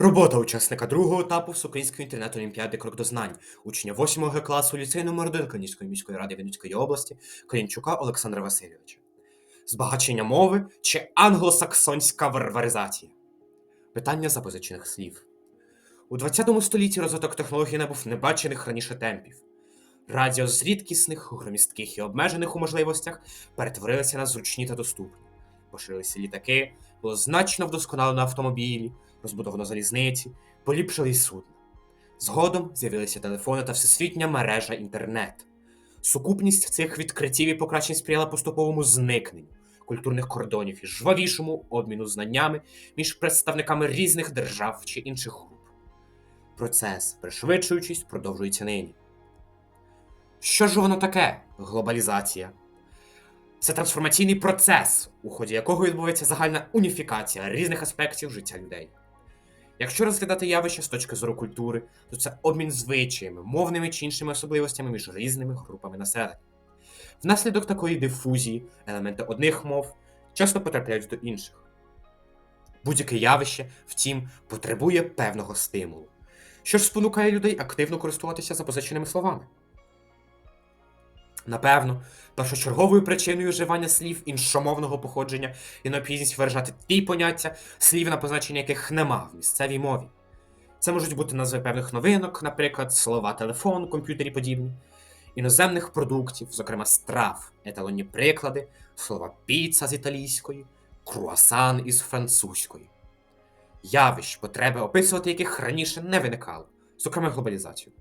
Робота учасника другого етапу Всеукраїнської інтернет-олімпіади Крок до знань, учня 8 Г класу ліцею номер 1 Канівської міської ради Вінницької області Корінчука Олександра Васильовича. Збагачення мови чи англосаксонська варваризація? Питання запозичених слів. У 20 столітті розвиток технологій набув небачених раніше темпів. Радіо з рідкісних, громістких і обмежених у можливостях перетворилися на зручні та доступні. Поширилися літаки, було значно вдосконалено автомобілі, розбудовано залізниці, поліпшили й судна. Згодом з'явилися телефони та всесвітня мережа інтернет. Сукупність цих відкриттів і покращень сприяла поступовому зникненню культурних кордонів і жвавішому обміну знаннями між представниками різних держав чи інших груп. Процес, пришвидшуючись, продовжується нині. Що ж воно таке глобалізація? Це трансформаційний процес, у ході якого відбувається загальна уніфікація різних аспектів життя людей. Якщо розглядати явище з точки зору культури, то це обмін звичаями, мовними чи іншими особливостями між різними групами населення. Внаслідок такої дифузії елементи одних мов часто потрапляють до інших. Будь-яке явище, втім, потребує певного стимулу, що ж спонукає людей активно користуватися запозиченими словами. Напевно, першочерговою причиною вживання слів іншомовного походження є необхідність виражати ті поняття, слів на позначення яких нема в місцевій мові. Це можуть бути назви певних новинок, наприклад, слова телефон, комп'ютер і подібні, іноземних продуктів, зокрема страв, еталонні приклади, слова піца з італійської, круасан із французької. Явищ, потреби описувати яких раніше не виникало, зокрема глобалізацію.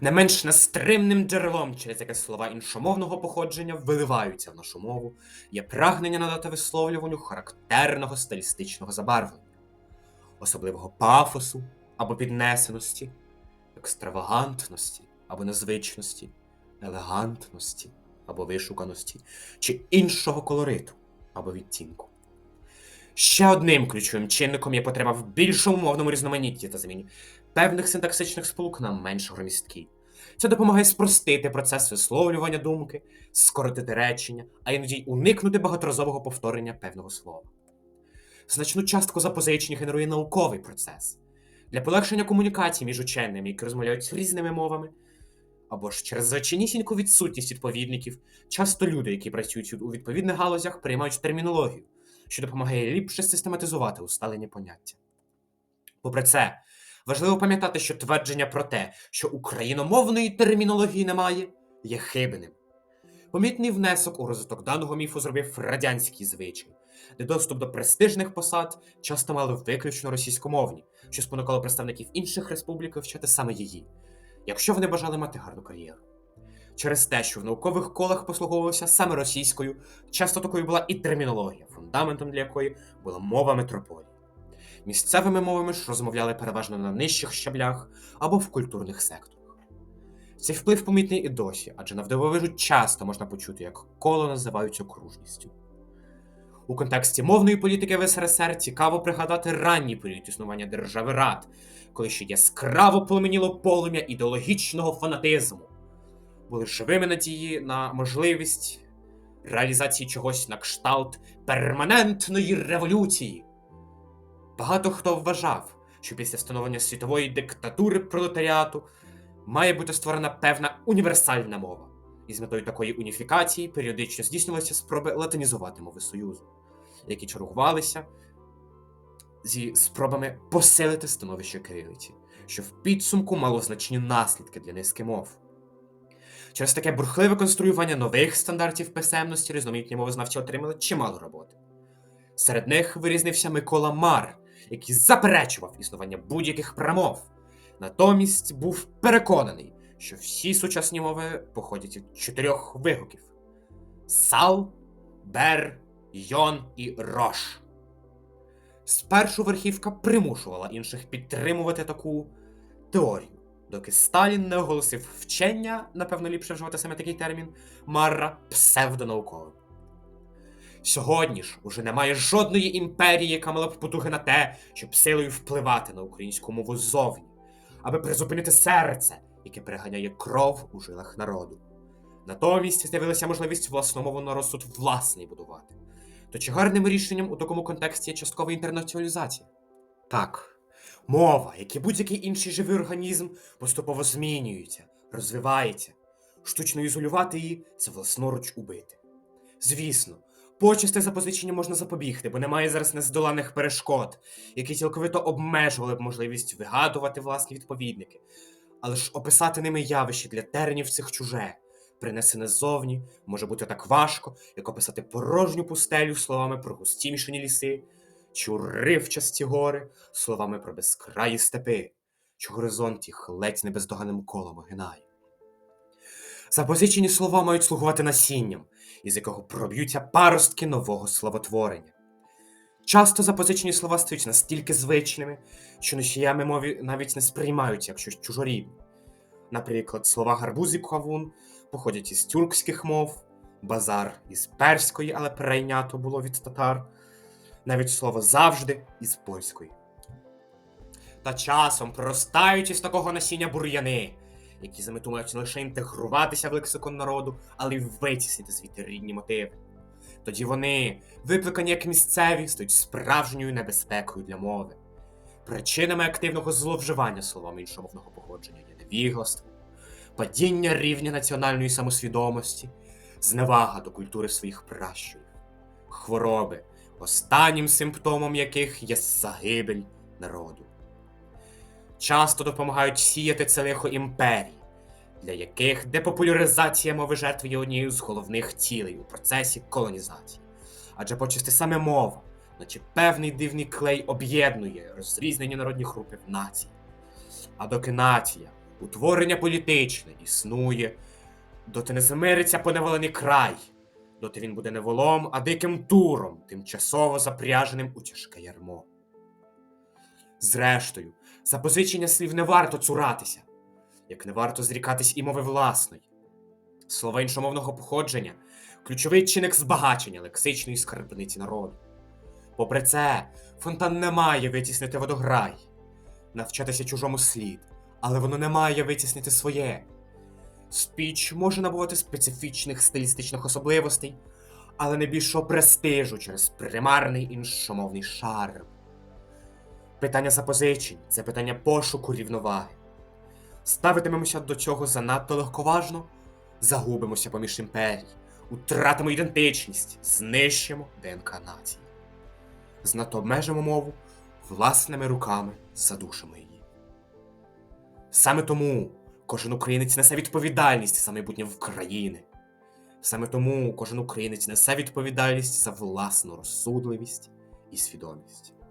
Не менш нестримним джерелом, через яке слова іншомовного походження виливаються в нашу мову, є прагнення надати висловлюванню характерного стилістичного забарвлення, особливого пафосу або піднесеності, екстравагантності або незвичності, елегантності або вишуканості, чи іншого колориту або відтінку. Ще одним ключовим чинником є потреба в більшому мовному різноманітті та заміні певних синтаксичних сполук на менш громісткі. Це допомагає спростити процес висловлювання думки, скоротити речення, а іноді й уникнути багаторазового повторення певного слова. Значну частку запозичень генерує науковий процес. Для полегшення комунікації між ученими, які розмовляють різними мовами, або ж через звичайнісіньку відсутність відповідників, часто люди, які працюють у відповідних галузях, приймають термінологію, що допомагає ліпше систематизувати усталені поняття. Попри це, важливо пам'ятати, що твердження про те, що україномовної термінології немає, є хибним. Помітний внесок у розвиток даного міфу зробив радянський звичай, де доступ до престижних посад часто мали виключно російськомовні, що спонукало представників інших республік вивчати саме її, якщо вони бажали мати гарну кар'єру. Через те, що в наукових колах послуговувалося саме російською, часто такою була і термінологія, фундаментом для якої була мова метрополії. Місцевими мовами ж розмовляли переважно на нижчих щаблях або в культурних секторах. Цей вплив помітний і досі, адже на вдивовижу часто можна почути, як коло називають окружністю. У контексті мовної політики в СРСР цікаво пригадати ранній період існування держави Рад, коли ще яскраво пламеніло полум'я ідеологічного фанатизму. Були живими надії на можливість реалізації чогось на кшталт перманентної революції. Багато хто вважав, що після встановлення світової диктатури пролетаріату має бути створена певна універсальна мова, і з метою такої уніфікації періодично здійснювалися спроби латинізувати мови Союзу, які чергувалися зі спробами посилити становище кирилиці, що в підсумку мало значні наслідки для низки мов. Через таке бурхливе конструювання нових стандартів писемності різноманітні мовознавці отримали чимало роботи. Серед них вирізнився Микола Мар, який заперечував існування будь-яких промов. Натомість був переконаний, що всі сучасні мови походять від чотирьох вигуків: сал, бер, йон і рош. Спершу верхівка примушувала інших підтримувати таку теорію, доки Сталін не оголосив вчення, напевно, ліпше вживати саме такий термін, Марра псевдонауковим. Сьогодні ж уже немає жодної імперії, яка мала б потуги на те, щоб силою впливати на українську мову ззовні, аби призупинити серце, яке переганяє кров у жилах народу. Натомість з'явилася можливість власномову на розсуд власний будувати. То чи гарним рішенням у такому контексті є часткова інтернаціоналізація? Так, Мова, як і будь-який інший живий організм, поступово змінюється, розвивається. Штучно ізолювати її це власноруч убити. Звісно, почасти запозичення можна запобігти, бо немає зараз нездоланих перешкод, які цілковито обмежували б можливість вигадувати власні відповідники. Але ж описати ними явище для теренів цих чуже, принесене ззовні, може бути так важко, як описати порожню пустелю словами про густі мішані ліси, чи уривчасті гори словами про безкраї степи, що горизонт їх ледь не бездоганним колом огинає. Запозичені слова мають слугувати насінням, із якого проб'ються паростки нового словотворення. Часто запозичені слова стають настільки звичними, що носіями мові навіть не сприймають як щось чужорідне. Наприклад, слова гарбуз і кавун походять із тюркських мов, базар із перської, але перейнято було від татар, навіть слово завжди із польської. Та часом проростають із такого насіння бур'яни, які за мету мають не лише інтегруватися в лексикон народу, але й витіснити звідти рідні мотиви. Тоді вони, викликані як місцеві, стають справжньою небезпекою для мови. Причинами активного зловживання словами іншомовного походження є невігластво, падіння рівня національної самосвідомості, зневага до культури своїх пращурів, хвороби, останнім симптомом яких є загибель народу. Часто допомагають сіяти це лихо імперії, для яких депопуляризація мови жертв є однією з головних цілей у процесі колонізації. Адже почасти саме мова, наче певний дивний клей об'єднує розрізнені народні групи в нації. А доки нація, утворення політичне існує, доти не замириться поневолений край, доти він буде не волом, а диким туром, тимчасово запряженим у тяжке ярмо. Зрештою, запозичення слів не варто цуратися, як не варто зрікатись і мови власної. Слова іншомовного походження ключовий чинник збагачення лексичної скарбниці народу. Попри це, фонтан не має витіснити водограй, навчатися чужому слід, але воно не має витіснити своє. Спіч може набувати специфічних стилістичних особливостей, але не більшого престижу через примарний іншомовний шарм. Питання запозичень це питання пошуку рівноваги. Ставитимемося до цього занадто легковажно, загубимося поміж імперій, утратимо ідентичність, знищимо ДНК нації. Знато обмежимо мову, власними руками задушимо її. Саме тому кожен українець несе відповідальність за майбутнє України. Саме тому кожен українець несе відповідальність за власну розсудливість і свідомість.